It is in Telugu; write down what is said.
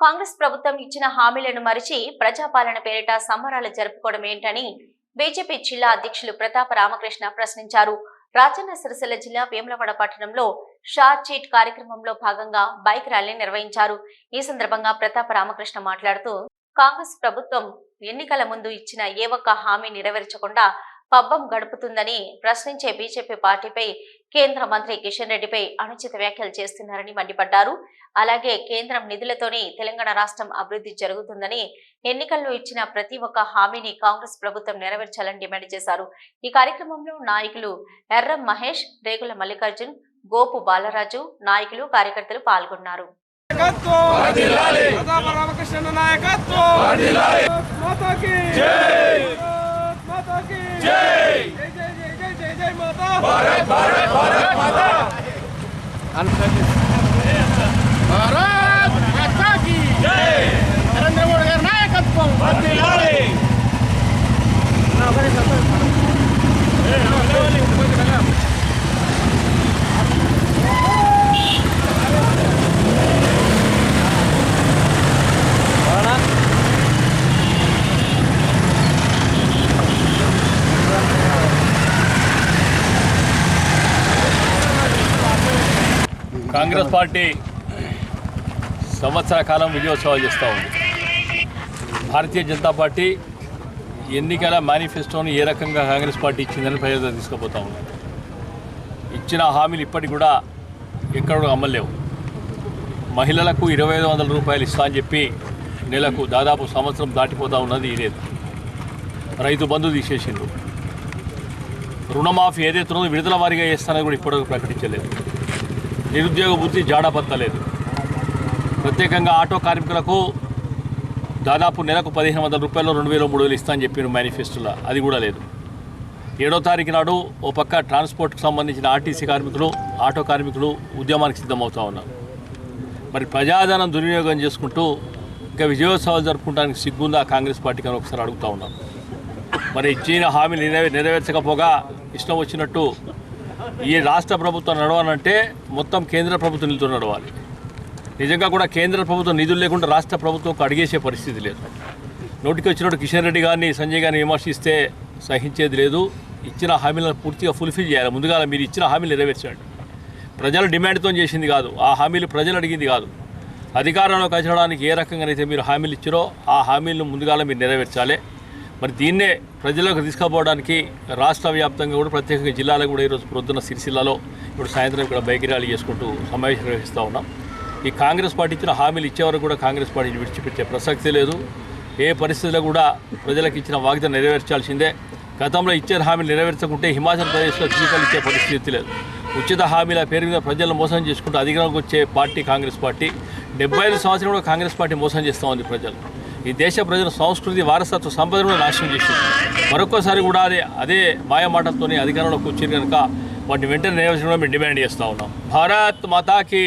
కాంగ్రెస్ ప్రభుత్వం ఇచ్చిన హామీలను మరిచి ప్రజాపాలన పేరిట సంబరాలు జరుపుకోవడం ఏంటని బీజేపీ జిల్లా అధ్యక్షులు ప్రతాప రామకృష్ణ ప్రశ్నించారు. రాజన్న సిరిసిల్ల జిల్లా వేములవాడ పట్టణంలో షార్ చీట్ కార్యక్రమంలో భాగంగా బైక్ ర్యాలీ నిర్వహించారు. ఈ సందర్భంగా ప్రతాప రామకృష్ణ మాట్లాడుతూ కాంగ్రెస్ ప్రభుత్వం ఎన్నికల ముందు ఇచ్చిన ఏ ఒక్క హామీ నెరవేర్చకుండా పబ్బం గడుపుతుందని ప్రశ్నించే బీజేపీ పార్టీపై కేంద్ర మంత్రి కిషన్ రెడ్డిపై అనుచిత వ్యాఖ్యలు చేస్తున్నారని మండిపడ్డారు. అలాగే కేంద్రం నిధులతోనే తెలంగాణ రాష్ట్రం అభివృద్ధి జరుగుతుందని ఎన్నికల్లో ఇచ్చిన ప్రతి ఒక్క హామీని కాంగ్రెస్ ప్రభుత్వం నెరవేర్చాలని డిమాండ్ చేశారు. ఈ కార్యక్రమంలో నాయకులు ఎర్రం మహేష్ రేగుల మల్లికార్జున్ గోపు బాలరాజు నాయకులు కార్యకర్తలు పాల్గొన్నారు. రామకృష్ణ నాయకత్వం! మాతాకి జై! జై జై జై జై జై మాతా. భారత్ భారత్ భారత్ మాతా. భారత్ మాతా కీ జై నరేంద్ర మోడీ గారి నాయకత్వం కాంగ్రెస్ పార్టీ సంవత్సర కాలం విజయోత్సవాలు చేస్తూ ఉంది. భారతీయ జనతా పార్టీ ఎన్నికల మేనిఫెస్టోని ఏ రకంగా కాంగ్రెస్ పార్టీ ఇచ్చిందని ప్రజలు తీసుకుపోతా ఉంది. ఇచ్చిన హామీలు ఇప్పటికి కూడా ఎక్కడ అమ్మలేవు మహిళలకు ఇరవై ఐదు వందల రూపాయలు ఇస్తా అని చెప్పి నెలకు దాదాపు సంవత్సరం దాటిపోతూ ఉన్నది లేదు రైతు. బంధు తీసేసిండు రుణమాఫీ ఏదైతే ఉన్నదో విడుదల వారీగా చేస్తానని కూడా ఇప్పటివరకు ప్రకటించలేదు. నిరుద్యోగ వృత్తి జాడపత్తలేదు ప్రత్యేకంగా ఆటో కార్మికులకు దాదాపు నెలకు పదిహేను వందల రూపాయలు రెండు వేలు మూడు వేలు ఇస్తా అని చెప్పిన మేనిఫెస్టోలో అది కూడా లేదు. ఏడో తారీఖు నాడు ఓ పక్క ట్రాన్స్పోర్ట్కి సంబంధించిన ఆర్టీసీ కార్మికులు ఆటో కార్మికులు ఉద్యమానికి సిద్ధమవుతా ఉన్నారు. మరి ప్రజాధనం దుర్వినియోగం చేసుకుంటూ ఇంకా విజయోత్సవాలు జరుపుకోవడానికి సిగ్గుందా? కాంగ్రెస్ పార్టీకి అని ఒకసారి అడుగుతా ఉన్నాం మరి ఇచ్చిన హామీలు నెరవే నెరవేర్చకపోగా ఇష్టం వచ్చినట్టు ఈ రాష్ట్ర ప్రభుత్వం నడవాలంటే మొత్తం కేంద్ర ప్రభుత్వం నిధులతో నడవాలి. నిజంగా కూడా కేంద్ర ప్రభుత్వం నిధులు లేకుండా రాష్ట్ర ప్రభుత్వం అడిగేసే పరిస్థితి లేదు. నోటికి వచ్చినట్టు కిషన్ రెడ్డి గారిని సంజయ్ గారిని విమర్శిస్తే సహించేది లేదు. ఇచ్చిన హామీలను పూర్తిగా ఫుల్ఫిల్ చేయాలి. ముందుగా మీరు ఇచ్చిన హామీలు నెరవేర్చండి. ప్రజల డిమాండ్తో చేసింది కాదు. ఆ హామీలు ప్రజలు అడిగింది కాదు. అధికారంలోకి వచ్చడానికి ఏ రకంగానైతే మీరు హామీలు ఇచ్చారో ఆ హామీలను ముందుగాల మీరు నెరవేర్చాలి. మరి దీన్నే ప్రజలకు తీసుకుపోవడానికి రాష్ట్ర వ్యాప్తంగా కూడా ప్రత్యేకంగా జిల్లాలో కూడా ఈరోజు ప్రొద్దున సిరిసిల్లలో ఇప్పుడు సాయంత్రం ఇక్కడ బైక్ ర్యాలీ చేసుకుంటూ సమావేశం నిర్వహిస్తూ ఉన్నాం. ఈ కాంగ్రెస్ పార్టీ ఇచ్చిన హామీలు ఇచ్చేవరకు కూడా కాంగ్రెస్ పార్టీ విడిచిపెట్టే ప్రసక్తి లేదు. ఏ పరిస్థితిలో కూడా ప్రజలకు ఇచ్చిన వాగ్దానం నెరవేర్చాల్సిందే. గతంలో ఇచ్చిన హామీలు నెరవేర్చకుంటే హిమాచల్ ప్రదేశ్లో టీకాలు ఇచ్చే పరిస్థితి లేదు. ఉచిత హామీల పేరు మీద ప్రజలను మోసం చేసుకుంటూ అధికారంలోకి వచ్చే పార్టీ కాంగ్రెస్ పార్టీ. డెబ్బై ఐదు సంవత్సరం కూడా కాంగ్రెస్ పార్టీ మోసం చేస్తూ ఉంది ప్రజలు. ఈ దేశ ప్రజల సంస్కృతి వారసత్వ సంపదను నాశనం చేసింది మరొకసారి కూడా అదే అదే మాయమాటలతోనే అధికారంలోకి వచ్చారు కనుక వాటిని వెంటనే నెరవేర్చడం మేము డిమాండ్ చేస్తూ ఉన్నాం. భారత్ మాతాకి